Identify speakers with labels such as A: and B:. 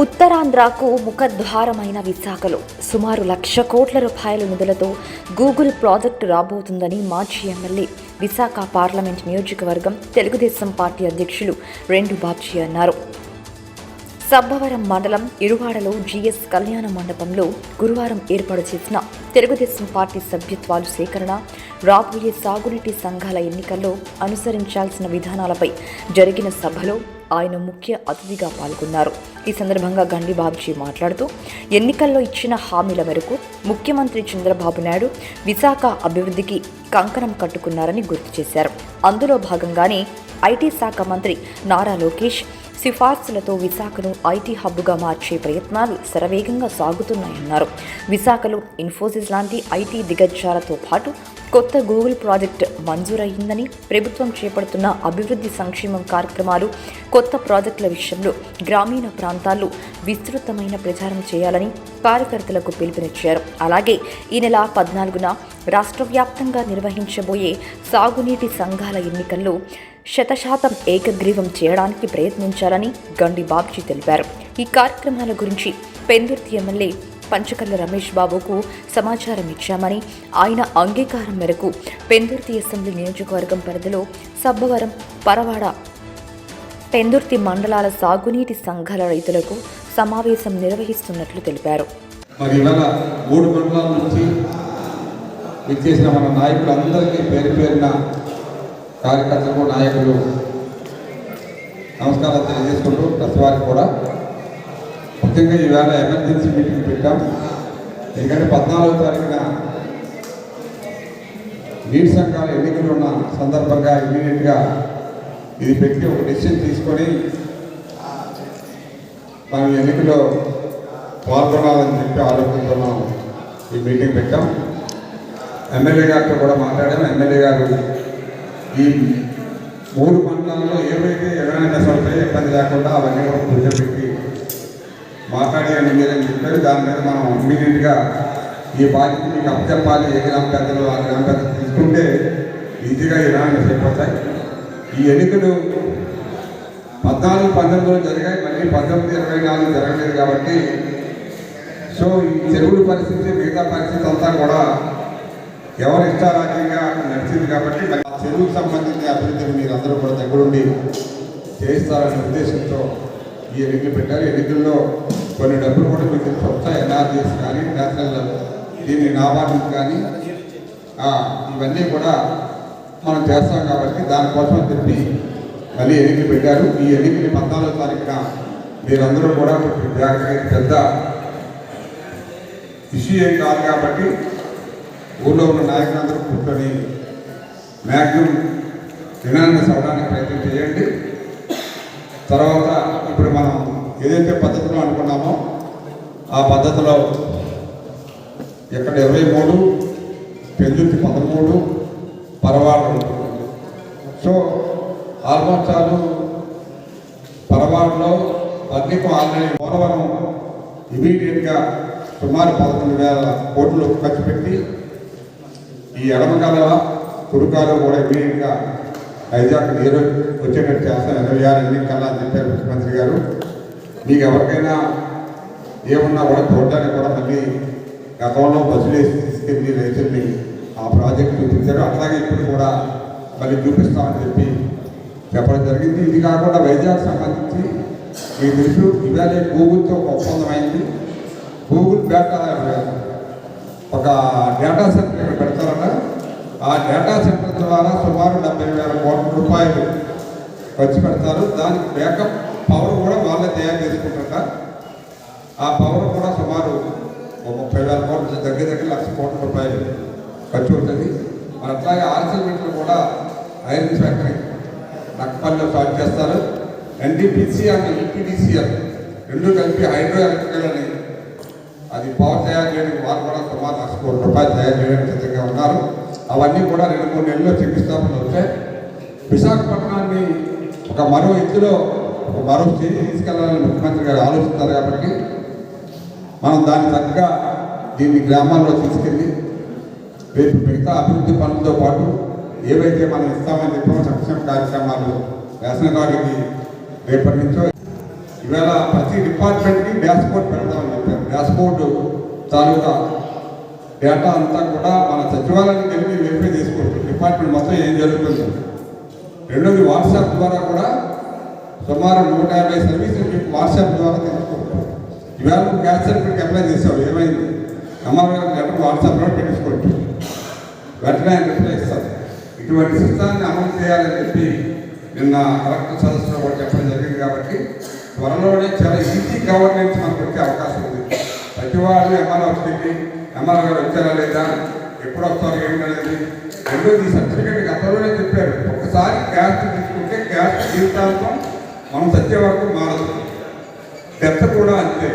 A: ఉత్తరాంధ్రకు ముఖద్వారమైన విశాఖలో సుమారు లక్ష కోట్ల రూపాయల నిధులతో గూగుల్ ప్రాజెక్టు రాబోతుందని మాజీ ఎమ్మెల్యే విశాఖ పార్లమెంట్ నియోజకవర్గం తెలుగుదేశం పార్టీ అధ్యక్షులు రెండు బాబ్జీ అన్నారు. సబ్బవరం మండలం ఇరువాడలో జీఎస్ కళ్యాణ మండపంలో గురువారం ఏర్పాటు చేసిన తెలుగుదేశం పార్టీ సభ్యత్వాలు సేకరణ రాబోయే సాగునీటి సంఘాల ఎన్నికల్లో అనుసరించాల్సిన విధానాలపై జరిగిన సభలో ఆయన ముఖ్య అతిథిగా పాల్గొన్నారు. ఈ సందర్భంగా గండి బాబ్జీ మాట్లాడుతూ ఎన్నికల్లో ఇచ్చిన హామీల మేరకు ముఖ్యమంత్రి చంద్రబాబు నాయుడు విశాఖ అభివృద్ధికి కంకణం కట్టుకున్నారని గుర్తు చేశారు. అందులో భాగంగానే ఐటీ శాఖ మంత్రి నారా లోకేష్ సిఫార్సులతో విశాఖను ఐటీ హబ్గా మార్చే ప్రయత్నాలు శరవేగంగా సాగుతున్నాయన్నారు. విశాఖలో ఇన్ఫోసిస్ లాంటి ఐటీ దిగ్గజాలతో పాటు కొత్త గూగుల్ ప్రాజెక్ట్ మంజూరయ్యిందని ప్రభుత్వం చేపడుతున్న అభివృద్ధి సంక్షేమం కార్యక్రమాలు కొత్త ప్రాజెక్టుల విషయంలో గ్రామీణ ప్రాంతాల్లో విస్తృతమైన ప్రచారం చేయాలని కార్యకర్తలకు పిలుపునిచ్చారు. అలాగే ఈ నెల పద్నాలుగున రాష్ట్ర వ్యాప్తంగా నిర్వహించబోయే సాగునీటి సంఘాల ఎన్నికల్లో శతశాతం ఏకగ్రీవం చేయడానికి ప్రయత్నించాలని గండి బాబ్జీ తెలిపారు. ఈ కార్యక్రమాల గురించి పెందుర్తి ఎమ్మెల్యే పంచకల్ల రమేష్ బాబుకు సమాచారం ఇచ్చామని ఆయన అంగీకారం మేరకు పెందుర్తి అసెంబ్లీ నియోజకవర్గం పరిధిలో సబ్బవరం పరవాడ పెందుర్తి మండలాల సాగునీటి సంఘాల రైతులకు సమావేశం నిర్వహిస్తున్నట్లు తెలిపారు.
B: మరి ఇవాళ మూడు మండలాల నుంచి విచ్చేసిన మన నాయకులందరికీ పేరు పేరున కార్యకర్తలకు నాయకులు నమస్కారాలు తెలియజేసుకుంటూ ప్రతి వారికి కూడా ముఖ్యంగా ఈవేళ ఎమర్జెన్సీ మీటింగ్ పెట్టాం. ఎందుకంటే పద్నాలుగో తారీఖున నీటి సంఘాల ఎన్నికలు ఉన్న సందర్భంగా ఇమీడియట్గా ఇది పెట్టి ఒక డెసిషన్ తీసుకొని మనం ఎన్నికలో పాల్గొనాలని చెప్పి ఆలోచనతో ఈ మీటింగ్ పెట్టాం. ఎమ్మెల్యే గారితో కూడా మాట్లాడాము ఎమ్మెల్యే గారు ఈ మూడు మండలాల్లో ఏవైతే ఎవరైనా సరే ఇబ్బంది లేకుండా అవన్నీ కూడా పెట్టి మాట్లాడేయండి మీరని చెప్పారు. దాని మీద మనం ఇమీడియట్గా ఈ బాధ్యత మీకు అప్పచెప్పాలి. ఏ గ్రామ పెద్దలు ఆ గ్రామ పెద్దలు తీసుకుంటే ఈజీగా ఇలాంటి సరిపోతాయి. ఈ ఎన్నికలు పద్నాలుగు పంతొమ్మిదిలో జరిగాయి. మళ్ళీ పంతొమ్మిది ఇరవై నాలుగు జరగలేదు కాబట్టి సో ఈ చెరువుల పరిస్థితి మిగతా పరిస్థితి అంతా కూడా ఎవరి ఇష్టారాజ్యంగా నడిచింది కాబట్టి మరి ఆ చెరువుకు సంబంధించిన అభివృద్ధిని మీరు అందరూ కూడా దగ్గరుండి చేయిస్తారనే ఉద్దేశంతో ఈ ఎన్నికలు పెట్టారు. ఎన్నికల్లో కొన్ని డబ్బులు కూడా మీకు కొత్త వస్తాయి ఎన్ఆర్జీఎస్ కానీ నేషనల్ దీని నాబార్డు కానీ ఇవన్నీ కూడా మనం చేస్తాం కాబట్టి దానికోసం తిరిగి చెప్పి మళ్ళీ ఎన్నికలు పెట్టారు. ఈ ఎన్నికలు పద్నాలుగో తారీఖున మీరందరూ కూడా జాగ్రత్తగా పెద్ద ఇష్యూ ఏం కాదు కాబట్టి ఊళ్ళో ఉన్న నాయకులందరూ కూర్చొని మ్యాక్సిమం వినాన్ని అవ్వడానికి ప్రయత్నం చేయండి. తర్వాత ఇప్పుడు మనం ఏదైతే పద్ధతిలో అనుకున్నామో ఆ పద్ధతిలో ఇక్కడ ఇరవై మూడు పెందుర్తి పదమూడు పరవాడు ఉంటుంది సో ఆల్మోస్ట్ ఆల్ పరవాడలో పబ్లిక్ ఆల్రెడీ పోలవరం ఇమీడియట్గా సుమారు పదకొండు వేల కోట్లు ఖర్చు పెట్టి ఈ ఎడమకాల కురుకాలు కూడా ఇమీడియట్గా హైజాక్ నీరు వచ్చేటట్టు చేస్తాం ఇరవై ఆరు ఎన్నికల్లా అని చెప్పారు ముఖ్యమంత్రి గారు మీకు ఎవరికైనా ఏమున్నా కూడా చూడడానికి కూడా మళ్ళీ గతంలో బస్సులు వేసి తీసుకెళ్ళి రైతుల్ని ఆ ప్రాజెక్ట్ చూపించారు. అట్లాగే ఇప్పుడు కూడా మళ్ళీ చూపిస్తామని చెప్పి చెప్పడం జరిగింది. ఇది కాకుండా వైజాగ్ సంబంధించి ఈ తెలుసు ఇవాళ గూగుల్తో ఒక ఒప్పందం అయింది. గూగుల్ డేటా ఒక డేటా సెంటర్ ఇక్కడ పెడతారట. ఆ డేటా సెంటర్ ద్వారా సుమారు డెబ్బై వేల కోట్ల రూపాయలు ఖర్చు పెడతారు. దానికి బ్యాకప్ పవర్ కూడా వాళ్ళే తయారు ఆ? పవర్ కూడా సుమారు ఒక ముప్పై వేల కోట్ల దగ్గర దగ్గర లక్ష కోట్ల రూపాయలు ఖర్చు అవుతుంది. మరి అట్లాగే ఆర్సిమెంట్లు కూడా ఐరన్ ఫ్యాక్టరీ నక్కపల్లిలో స్టార్ట్ చేస్తారు. ఎన్టీపీసీఆర్ ఈపీడీసీఆర్ రెండు కలిపి హైడ్రో ఎలక్ట్రికల్ అని అది పవర్ తయారు చేయడానికి వారు కూడా సుమారు లక్ష కోట్ల రూపాయలు తయారు చేయడానికి సిద్ధంగా ఉన్నారు. అవన్నీ కూడా రెండు మూడు నెలల్లో చూపిస్తామని వచ్చాయి విశాఖపట్నాన్ని ఒక మరో ఎత్తులో ఒక మరో స్టేజ్ తీసుకెళ్ళాలని ముఖ్యమంత్రి గారు ఆలోచిస్తారు కాబట్టి మనం దాని తగ్గ దీన్ని గ్రామాల్లో తీసుకెళ్ళి రేపు మిగతా అభివృద్ధి పనులతో పాటు ఏవైతే మనం ఇస్తామని చెప్పామో సంక్షేమ కార్యక్రమాలు రేషన్ కార్డుకి రేపటి నుంచో ఇవాళ ప్రతి డిపార్ట్మెంట్కి డాష్ బోర్డ్ పెడతామని చెప్పారు. డాష్ బోర్డు తాలూకా డేటా అంతా కూడా మన సచివాలయానికి వెళ్ళి వెరిఫై చేసుకోవచ్చు. డిపార్ట్మెంట్ మొత్తం ఏం జరుగుతుంది. రెండోది వాట్సాప్ ద్వారా కూడా సుమారు నూట యాభై సర్వీసులు మీకు వాట్సాప్ ద్వారా తెలుసుకుంటాం. ఇవాళ నువ్వు గ్యాస్ సర్టిఫికేట్ అప్లై చేసావు ఏమైంది? అమ్మగారు లెటర్ వాట్సాప్లో పెట్టించుకోవచ్చు వెంటనే ఆయన రిప్లై ఇస్తారు. ఇటువంటి సిద్ధాన్ని అమలు చేయాలని చెప్పి నిన్న కలెక్టర్ సదస్సులో కూడా చెప్పడం జరిగింది కాబట్టి త్వరలోనే చాలా ఈజీ గవర్నెన్స్ మనకు వచ్చే అవకాశం ఉంది. ప్రతి వాళ్ళు ఎంఆర్ఓ వచ్చింది ఎంఆర్ఓ గారు వచ్చారా లేదా? ఎప్పుడు వస్తారు ఏంటనేది రెండోది ఈ సర్టిఫికేట్ గతంలోనే చెప్పారు. ఒకసారి క్యాస్ట్ తీసుకుంటే క్యాస్ట్ జీవితాంతం మనం సత్య మారదు. డెత్ కూడా అంతే.